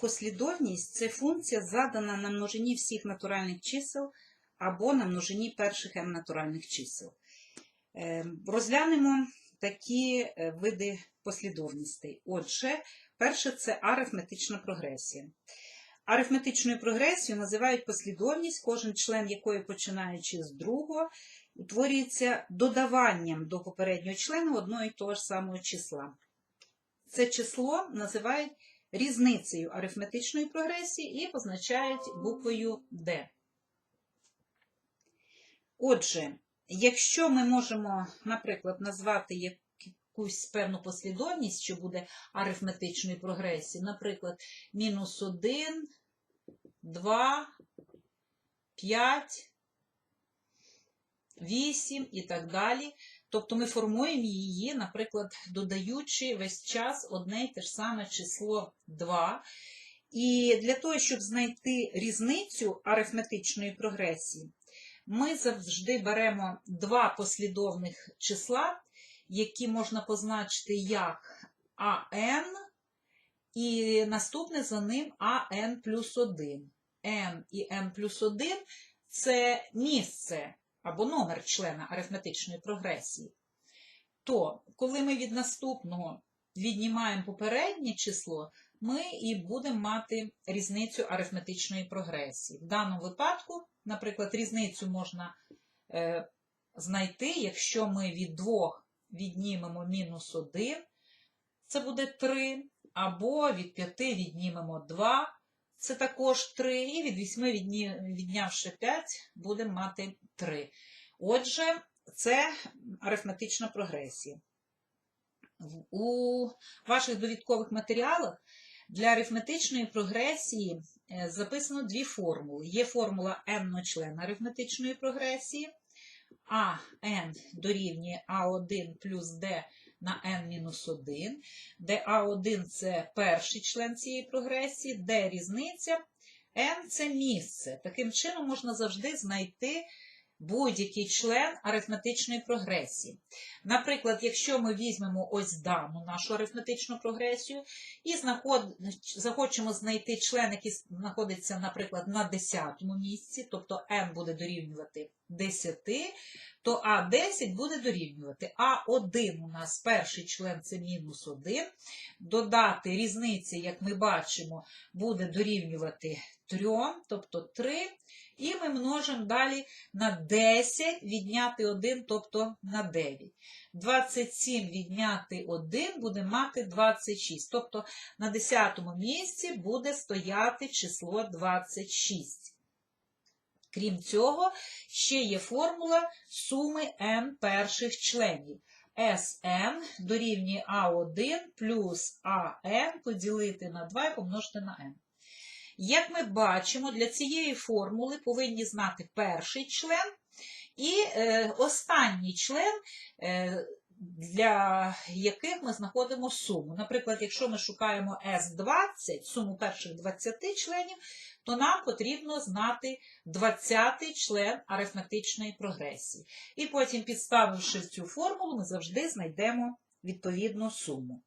Послідовність це функція, задана на множині всіх натуральних чисел або на множині перших m натуральних чисел. Е, Розглянемо такі е, види послідовностей. Отже, перше це арифметична прогресія. Арифметичною прогресією називають послідовність, кожен член якої, починаючи з другого, утворюється додаванням до попереднього члена одного і того ж самого числа. Це число називають різницею арифметичної прогресії і позначають буквою D. Отже, якщо ми можемо, наприклад, назвати якусь певну послідовність, що буде арифметичної прогресії, наприклад, мінус 1, 2, 5, 8 і так далі. Тобто ми формуємо її, наприклад, додаючи весь час одне й те ж саме число 2. І для того, щоб знайти різницю арифметичної прогресії, ми завжди беремо два послідовних числа, які можна позначити як АН, і наступне за ним АН плюс 1. N і N плюс 1 це місце або номер члена арифметичної прогресії. То, коли ми від наступного віднімаємо попереднє число, ми і будемо мати різницю арифметичної прогресії. В даному випадку, наприклад, різницю можна е, знайти, якщо ми від 2 віднімемо мінус 1, це буде 3, або від 5 віднімемо 2, це також 3, і від 8 відні- віднявши 5, будемо мати 3. Отже, це арифметична прогресія. У ваших довідкових матеріалах для арифметичної прогресії е, записано дві формули. Є формула n члена арифметичної прогресії, а n дорівнює a1 плюс d на n-1, де a1 це перший член цієї прогресії, де різниця, n це місце. Таким чином можна завжди знайти будь-який член арифметичної прогресії. Наприклад, якщо ми візьмемо ось дану нашу арифметичну прогресію і знаход... захочемо знайти член, який знаходиться, наприклад, на 10 місці, тобто n буде дорівнювати 10, то А10 буде дорівнювати. А1 у нас перший член це мінус 1. Додати різниці, як ми бачимо, буде дорівнювати 3, тобто 3. І ми множимо далі на 10 відняти 1, тобто на 9. 27 відняти 1 буде мати 26. Тобто на 10 місці буде стояти число 26. Крім цього, ще є формула суми n перших членів. Sn дорівнює А1 плюс АН поділити на 2 і помножити на n. Як ми бачимо, для цієї формули повинні знати перший член і е, останній член, е, для яких ми знаходимо суму. Наприклад, якщо ми шукаємо S20, суму перших 20 членів, то нам потрібно знати 20 член арифметичної прогресії. І потім, підставивши цю формулу, ми завжди знайдемо відповідну суму.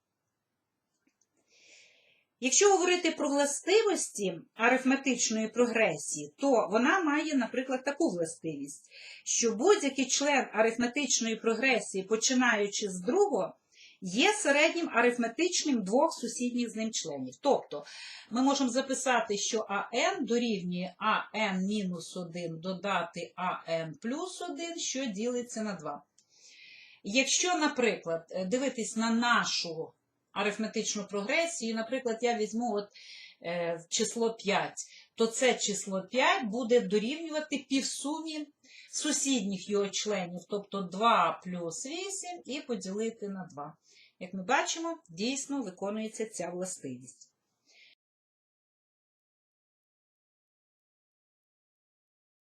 Якщо говорити про властивості арифметичної прогресії, то вона має, наприклад, таку властивість, що будь-який член арифметичної прогресії, починаючи з другого, є середнім арифметичним двох сусідніх з ним членів. Тобто ми можемо записати, що АН дорівнює АН мінус 1 додати АН плюс 1, що ділиться на 2. Якщо, наприклад, дивитись на нашу арифметичну прогресію, наприклад, я візьму от, е, число 5, то це число 5 буде дорівнювати півсумі сусідніх його членів, тобто 2 плюс 8 і поділити на 2. Як ми бачимо, дійсно виконується ця властивість.